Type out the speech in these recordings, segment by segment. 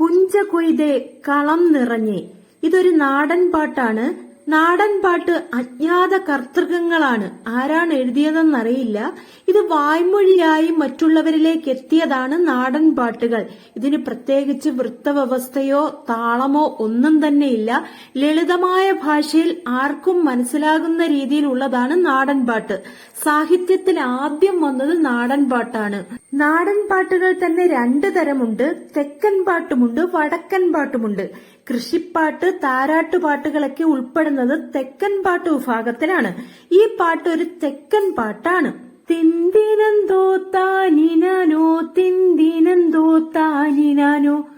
പുഞ്ച കൊയ്തേ കളം നിറഞ്ഞേ. ഇതൊരു നാടൻ പാട്ടാണ്. നാടൻ പാട്ട് അജ്ഞാത കർത്തൃകങ്ങളാണ്. ആരാണ് എഴുതിയതെന്നറിയില്ല. ഇത് വായ്മൊഴിയായി മറ്റുള്ളവരിലേക്ക് എത്തിയതാണ് നാടൻ പാട്ടുകൾ. ഇതിന് പ്രത്യേകിച്ച് വൃത്തവ്യവസ്ഥയോ താളമോ ഒന്നും തന്നെയില്ല. ലളിതമായ ഭാഷയിൽ ആർക്കും മനസ്സിലാകുന്ന രീതിയിലുള്ളതാണ് നാടൻ പാട്ട്. സാഹിത്യത്തിൽ ആദ്യം വന്നത് നാടൻ പാട്ടാണ്. നാടൻ പാട്ടുകൾ തന്നെ രണ്ടു തരമുണ്ട്. തെക്കൻ പാട്ടുമുണ്ട് വടക്കൻ പാട്ടുമുണ്ട്. കൃഷിപ്പാട്ട് താരാട്ടുപാട്ടുകളൊക്കെ ഉൾപ്പെടുന്നത് തെക്കൻ പാട്ട് വിഭാഗത്തിലാണ്. ഈ പാട്ട് ഒരു തെക്കൻ പാട്ടാണ്. തിന്തിനന്തോ താനിനാനോ തിന്തിനന്തോ താനിനാനോ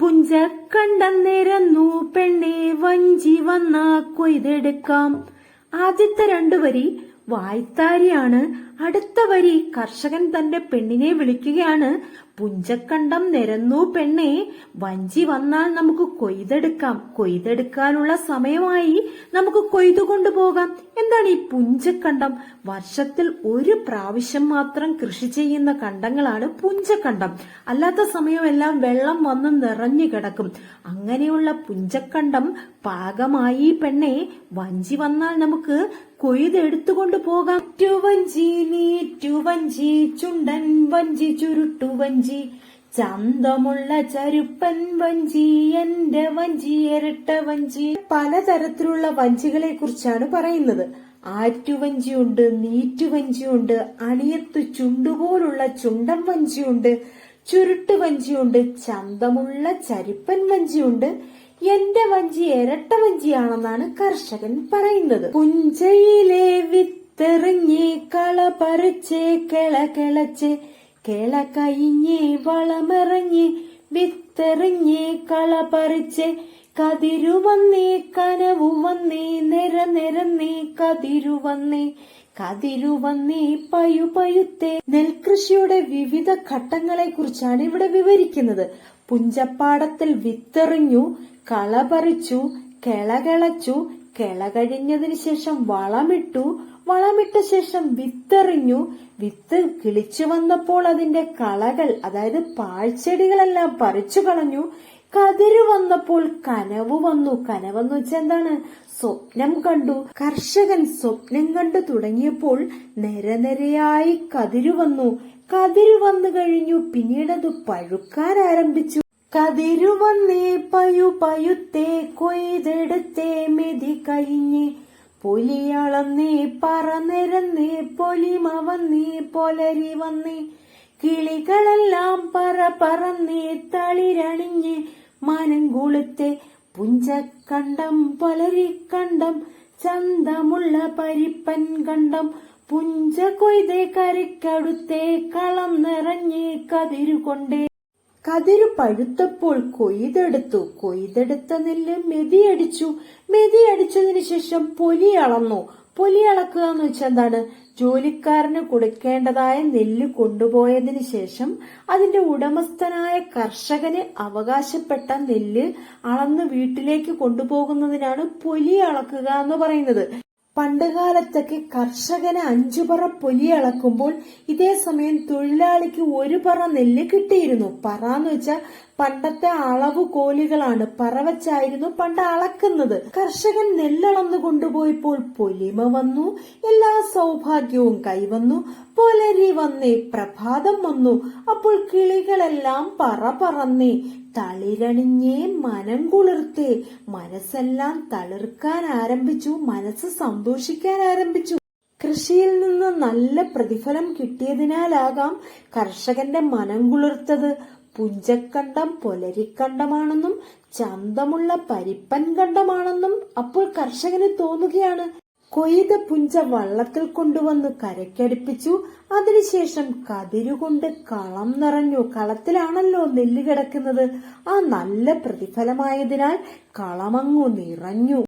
പുഞ്ചക്കണ്ടം നിരന്നു പെണ്ണെ വഞ്ചി വന്ന കൊയ്തെടുക്കാം. ആദ്യത്തെ രണ്ടു വരി വായ്ത്താരിയാണ്. അടുത്ത വരി കർഷകൻ തന്റെ പെണ്ണിനെ വിളിക്കുകയാണ്. പുഞ്ചക്കണ്ടം നിരന്നു പെണ്ണെ വഞ്ചി വന്നാൽ നമുക്ക് കൊയ്തെടുക്കാം. കൊയ്തെടുക്കാനുള്ള സമയമായി നമുക്ക് കൊയ്തു കൊണ്ടുപോകാം. എന്താണ് ഈ പുഞ്ചക്കണ്ടം? വർഷത്തിൽ ഒരു പ്രാവശ്യം മാത്രം കൃഷി ചെയ്യുന്ന കണ്ടങ്ങളാണ് പുഞ്ചക്കണ്ടം. അല്ലാത്ത സമയമെല്ലാം വെള്ളം വന്ന് നിറഞ്ഞു കിടക്കും. അങ്ങനെയുള്ള പുഞ്ചക്കണ്ടം പാകമായി പെണ്ണെ വഞ്ചി വന്നാൽ നമുക്ക് കൊയ്തെടുത്തുകൊണ്ട് പോകാം ടുവഞ്ചി നീറ്റുവഞ്ചി ചുണ്ടൻ വഞ്ചി ചുരുട്ടു വഞ്ചി ചന്തമുള്ള ചരുപ്പൻ വഞ്ചി എന്റെ വഞ്ചി ഇരട്ട വഞ്ചി. പലതരത്തിലുള്ള വഞ്ചികളെ കുറിച്ചാണ് പറയുന്നത്. ആറ്റുവഞ്ചിയുണ്ട് നീറ്റുവഞ്ചിയുണ്ട് അണിയത്തു ചുണ്ടുപോലുള്ള ചുണ്ടൻ വഞ്ചിയുണ്ട് ചുരുട്ട് വഞ്ചിയുണ്ട് ചന്തമുള്ള ചരിപ്പൻ വഞ്ചിയുണ്ട് എന്റെ വഞ്ചി ഇരട്ട വഞ്ചിയാണെന്നാണ് കർഷകൻ പറയുന്നത്. പുഞ്ചയിലെ വിത്തെറിഞ്ഞ് കള പറിച്ച് കിള കിളച്ച് കിള കഴിഞ്ഞ് വളമിറങ്ങി വിത്തെറിഞ്ഞേ കള പറിച്ച് കതിരു വന്നേ കനവു വന്നേ നിര നിരന്നേ കതിരു വന്നേ കതിരു പയു പയുത്തേ. നെൽകൃഷിയുടെ വിവിധ ഘട്ടങ്ങളെ കുറിച്ചാണ് ഇവിടെ വിവരിക്കുന്നത്. പുഞ്ചപ്പാടത്തിൽ വിത്തെറിഞ്ഞു കള പറിച്ചു കിളകിളച്ചു കിള കഴിഞ്ഞതിന് ശേഷം വളമിട്ടു വളമിട്ട ശേഷം വിത്തെറിഞ്ഞു. വിത്ത് കിളിച്ചു വന്നപ്പോൾ അതിന്റെ കളകൾ അതായത് പാഴ്ചെടികളെല്ലാം പറിച്ചു കളഞ്ഞു. കതിര് വന്നപ്പോൾ കനവ് വന്നു. കനവെന്ന് വെച്ചാൽ എന്താണ്? സ്വപ്നം കണ്ടു. കർഷകൻ സ്വപ്നം കണ്ടു തുടങ്ങിയപ്പോൾ നിരനിരയായി കതിര് വന്നു. കതിര് വന്നു കഴിഞ്ഞു. പിന്നീട് പഴുക്കാൻ ആരംഭിച്ചു. കതിരു വന്നേ പയു പയുത്തേ കൊയ്തെടുത്തേ മെതി കഴിഞ്ഞ് പൊലിയളന്നേ പറന്നിരന്നേ പൊലിമ വന്നേ പൊലരി വന്നേ. കിളികളെല്ലാം പറ പറന്നേ തളിരണിഞ്ഞ് മനം കൊളുത്തെ പുഞ്ചക്കണ്ടം പൊലരിക്കണ്ടം ചന്തമുള്ള പരിപ്പൻ കണ്ടം പുഞ്ച കൊയ്തേ കരക്കടുത്തേ കളം നിറഞ്ഞേ കതിരുകൊണ്ടേ. കതിരു പഴുത്തപ്പോൾ കൊയ്തെടുത്തു. കൊയ്തെടുത്ത നെല്ല് മെതിയടിച്ചു. മെതിയടിച്ചതിന് ശേഷം പൊലി അളന്നു. പൊലി അളക്കുക എന്ന് വെച്ചാൽ എന്താണ്? ജോലിക്കാരന് കൊടുക്കേണ്ടതായ നെല്ല് കൊണ്ടുപോയതിന് ശേഷം അതിന്റെ ഉടമസ്ഥനായ കർഷകന് അവകാശപ്പെട്ട നെല്ല് അളന്ന് വീട്ടിലേക്ക് കൊണ്ടുപോകുന്നതിനാണ് പൊലി അളക്കുക എന്ന് പറയുന്നത്. പണ്ടുകാലത്തൊക്കെ കർഷകന് അഞ്ചു പറ പൊലി അളക്കുമ്പോൾ ഇതേ സമയം തൊഴിലാളിക്ക് ഒരു പറ നെല്ല് കിട്ടിയിരുന്നു. പറ എന്ന് വെച്ചാൽ പണ്ടത്തെ അളവ് കോലുകളാണ് പറവച്ചായിരുന്നു പണ്ട് അളക്കുന്നത്. കർഷകൻ നെല്ലളന്നു കൊണ്ടുപോയപ്പോൾ പൊലിമ വന്നു എല്ലാ സൗഭാഗ്യവും കൈവന്നു പൊലരി വന്നേ പ്രഭാതം വന്നു അപ്പോൾ കിളികളെല്ലാം പറ പറന്നേ തളിരണിഞ്ഞേ മനം കുളിർത്തേ മനസ്സെല്ലാം തളിർക്കാൻ ആരംഭിച്ചു മനസ്സ് സന്തോഷിക്കാൻ ആരംഭിച്ചു. കൃഷിയിൽ നിന്ന് നല്ല പ്രതിഫലം കിട്ടിയതിനാലാകാം കർഷകന്റെ മനം കുളിർത്തത്. പുഞ്ചക്കണ്ടം പൊലരിക്കണ്ടമാണെന്നും ചന്തമുള്ള പരിപ്പൻ കണ്ടമാണെന്നും അപ്പോൾ കർഷകന് തോന്നുകയാണ്. കൊയ്ത പുഞ്ച വള്ളത്തിൽ കൊണ്ടുവന്ന് കരക്കടിപ്പിച്ചു അതിനുശേഷം കതിരുകൊണ്ട് കളം നിറഞ്ഞു കളത്തിലാണല്ലോ നെല്ല് കിടക്കുന്നത്. ആ നല്ല പ്രതിഫലമായതിനാൽ കളമങ്ങു നിറഞ്ഞു.